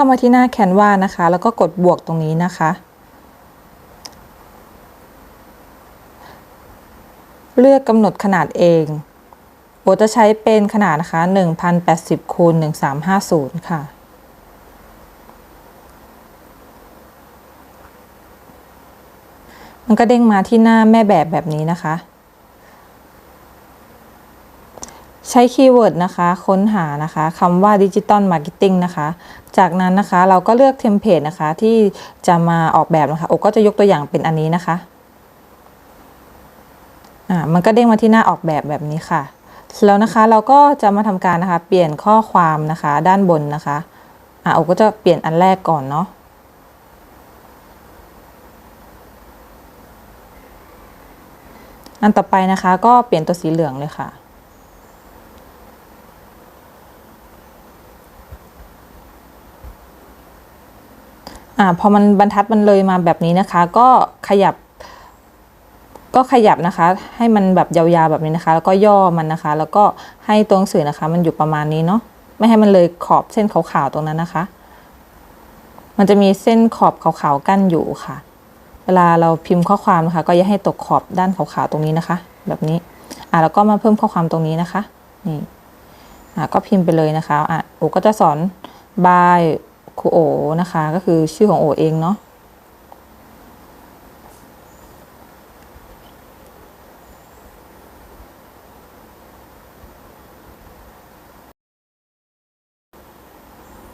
เข้ามาที่หน้าแคนวานะคะ แล้วก็กดบวกตรงนี้นะคะ เลือกกำหนดขนาดเองโอจะใช้เป็นขนาดนะคะ 1080คูณ1350 ค่ะมันก็เด้งมาที่หน้าแม่แบบแบบนี้นะคะ ใช้คีย์เวิร์ดนะคะค้นหานะคะคำว่าดิจิตอลมาร์เก็ตติ้งนะคะ จากนั้นนะคะเราก็เลือกเทมเพลตนะคะที่จะมาออกแบบนะคะโอก็จะยกตัวอย่างเป็นอันนี้นะคะอ่ามันก็เด้งมาที่หน้าออกแบบแบบนี้ค่ะ แล้วนะคะเราก็จะมาทำการนะคะ เปลี่ยนข้อความนะคะ ด้านบนนะคะอ่าโอก็จะเปลี่ยนอันแรกก่อนเนาะอันต่อไปนะคะก็เปลี่ยนตัวสีเหลืองเลยค่ะ อ่าพอมันบรรทัดมันเลยมาแบบนี้นะคะ ก็ขยับ ก็ขยับนะคะ ให้มันแบบยาวๆแบบนี้นะคะ แล้วก็ย่อมันนะคะ แล้วก็ให้ตัวหนังสือนะคะ มันอยู่ประมาณนี้เนาะไม่ให้มันเลยขอบเส้นขาวๆตรงนั้นนะคะ มันจะมีเส้นขอบขาวๆกั้นอยู่ค่ะ เวลาเราพิมพ์ข้อความนะคะ ก็อย่าให้ตกขอบด้านขาวๆตรงนี้นะคะ แบบนี้อ่าแล้วก็มาเพิ่มข้อความตรงนี้นะคะนี่อ่าก็พิมพ์ไปเลยนะคะอะโอก็จะสอนบาย ครูโอนะคะ ก็คือชื่อของโอเองเนาะ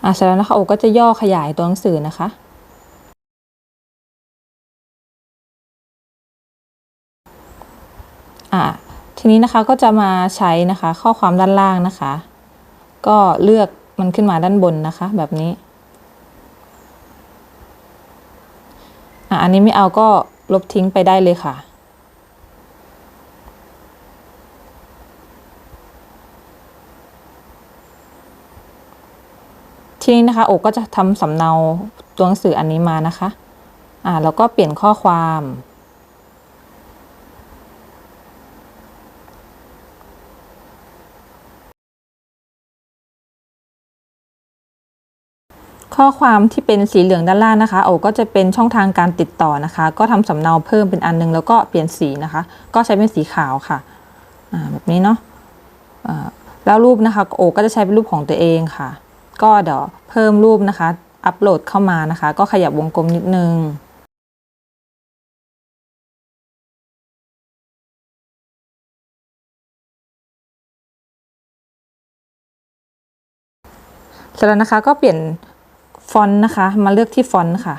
อ่าเสร็จแล้วนะคะโอก็จะย่อขยายตัวหนังสือนะคะ อ่าทีนี้นะคะก็จะมาใช้นะคะข้อความด้านล่างนะคะ ก็เลือกมันขึ้นมาด้านบนนะคะ แบบนี้ อันนี้ไม่เอาก็ลบทิ้งไปได้เลยค่ะ ทีนี้นะคะโอก็จะทำสำเนาตัวหนังสืออันนี้มานะคะ อ่าแล้วก็เปลี่ยนข้อความ ข้อความที่เป็นสีเหลืองด้านล่างนะคะโอก็จะเป็นช่องทางการติดต่อนะคะ ก็ทำสำเนาเพิ่มเป็นอันนึง แล้วก็เปลี่ยนสีนะคะ ก็ใช้เป็นสีขาวค่ะแบบนี้เนาะแล้วรูปนะคะโอก็จะใช้เป็นรูปของตัวเองค่ะ ก็เดี๋ยวเพิ่มรูปนะคะ อัปโหลดเข้ามานะคะ ก็ขยับวงกลมนิดนึงเสร็จแล้วนะคะก็เปลี่ยน ฟอนต์นะคะ มาเลือกที่ฟอนต์ค่ะ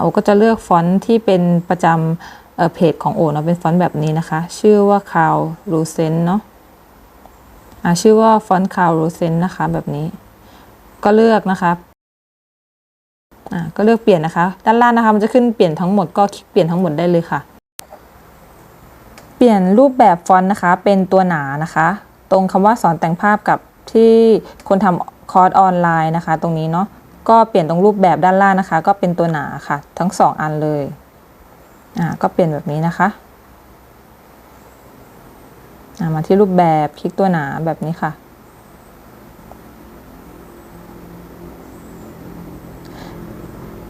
โอก็จะเลือกฟอนต์ที่เป็นประจำเอ่อเพจของโอเนาะเป็นฟอนต์แบบนี้นะคะ ชื่อว่า c a l l u c e n t เนาะอ่าชื่อว่าฟอนต์ c a l l u c e n t นะคะแบบนี้ ก็เลือกนะคะอ่าก็เลือกเปลี่ยนนะคะ ด้านล่างนะคะมันจะขึ้นเปลี่ยนทั้งหมดก็คลิกเปลี่ยนทั้งหมดได้เลยค่ะ เปลี่ยนรูปแบบฟอนต์นะคะ เป็นตัวหนานะคะ ตรงคำว่าสอนแต่งภาพกับที่คนทำคอร์สออนไลน์นะคะ ตรงนี้เนาะ ก็เปลี่ยนตรงรูปแบบด้านล่างนะคะ ก็เป็นตัวหนาค่ะ ทั้งสองอันเลยอ่าก็เปลี่ยนแบบนี้นะคะอ่ามาที่รูปแบบคลิกตัวหนาแบบนี้ค่ะ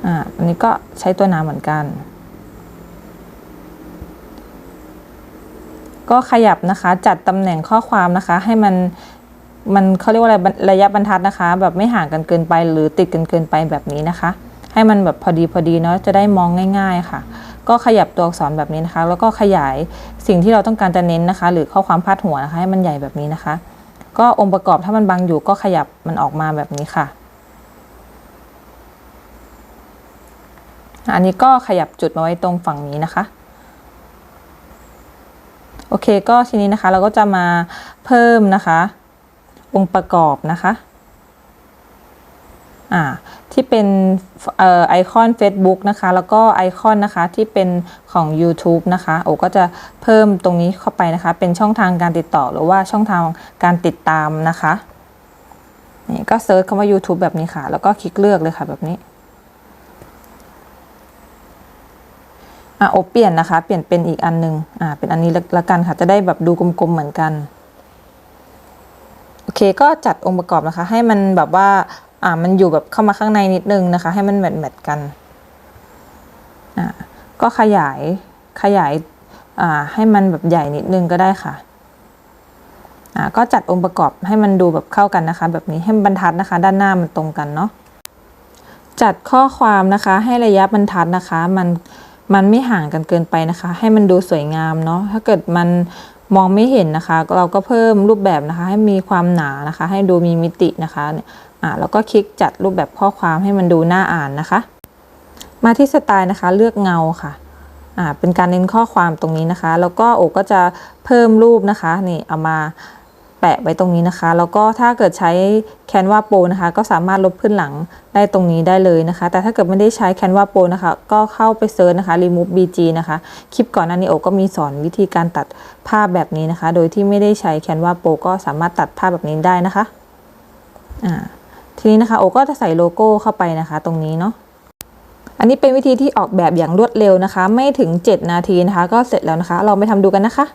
อ่าอันนี้ก็ใช้ตัวหนาเหมือนกัน ก็ขยับนะคะ จัดตำแหน่งข้อความนะคะ ให้มัน มันเขาเรียกว่าอะไรระยะบรรทัดนะคะ แบบไม่ห่างกันเกินไปหรือติดกันเกินไปแบบนี้นะคะ ให้มันแบบพอดีพอดีเนาะจะได้มองง่าย ๆค่ะ ก็ขยับตัวอักษรแบบนี้นะคะ แล้วก็ขยายสิ่งที่เราต้องการจะเน้นนะคะ หรือข้อความพาดหัวนะคะ ให้มันใหญ่แบบนี้นะคะ ก็องค์ประกอบถ้ามันบังอยู่ก็ขยับมันออกมาแบบนี้ค่ะอันนี้ก็ขยับจุดมาไว้ตรงฝั่งนี้นะคะ โอเคก็ทีนี้นะคะเราก็จะมาเพิ่มนะคะ องค์ประกอบนะคะอ่าที่เป็นออไอคอน Facebook นะคะ แล้วก็ไอคอนนะคะที่เป็นของ YouTube นะคะ โอก็จะเพิ่มตรงนี้เข้าไปนะคะ เป็นช่องทางการติดต่อหรือว่าช่องทางการติดตามนะคะนี่ก็เซิร์ชคำว่า YouTube แบบนี้ค่ะ แล้วก็คลิกเลือกเลยค่ะแบบนี้อะโอเปลี่ยนนะคะ เปลี่ยนเป็นอีกอันหนึ่งอ่าเป็นอันนี้ละกันค่ะ จะได้แบบดูกลมๆเหมือนกัน เคก็จัดองค์ประกอบนะคะ ให้มันแบบว่าอ่ามันอยู่แบบเข้ามาข้างในนิดนึงนะคะ ให้มันแมทแมทกันอ่าก็ขยายขยายอ่าให้มันแบบใหญ่นิดนึงก็ได้ค่ะอ่าก็จัดองค์ประกอบให้มันดูแบบเข้ากันนะคะ แบบนี้ให้บรรทัดนะคะ ด้านหน้ามันตรงกันเนาะจัดข้อความนะคะให้ระยะบรรทัดนะคะ มันมันไม่ห่างกันเกินไปนะคะ ให้มันดูสวยงามเนาะถ้าเกิดมัน มองไม่เห็นนะคะ เราก็เพิ่มรูปแบบนะคะ ให้มีความหนานะคะ ให้ดูมีมิตินะคะเนี่ยอ่าแล้วก็คลิกจัดรูปแบบข้อความให้มันดูน่าอ่านนะคะ มาที่สไตล์นะคะ เลือกเงาค่ะอ่าเป็นการเน้นข้อความตรงนี้นะคะ แล้วก็โอก็จะเพิ่มรูปนะคะนี่เอามา แปะไว้ตรงนี้นะคะ แล้วก็ถ้าเกิดใช้ Canva Pro นะคะ ก็สามารถลบขึ้นหลังได้ตรงนี้ได้เลยนะคะ แต่ถ้าเกิดไม่ได้ใช้ Canva Pro นะคะ ก็เข้าไปเซิร์ชนะคะ remove bg นะคะ คลิปก่อนหน้านี้โอก็มีสอนวิธีการตัดภาพแบบนี้นะคะ โดยที่ไม่ได้ใช้ Canva Pro ก็สามารถตัดภาพแบบนี้ได้นะคะ อ่า ทีนี้นะคะโอก็จะใส่โลโก้เข้าไปนะคะ ตรงนี้เนาะอันนี้เป็นวิธีที่ออกแบบอย่างรวดเร็วนะคะ ไม่ถึง 7 นาทีนะคะ ก็เสร็จแล้วนะคะเราไปทำดูกันนะคะ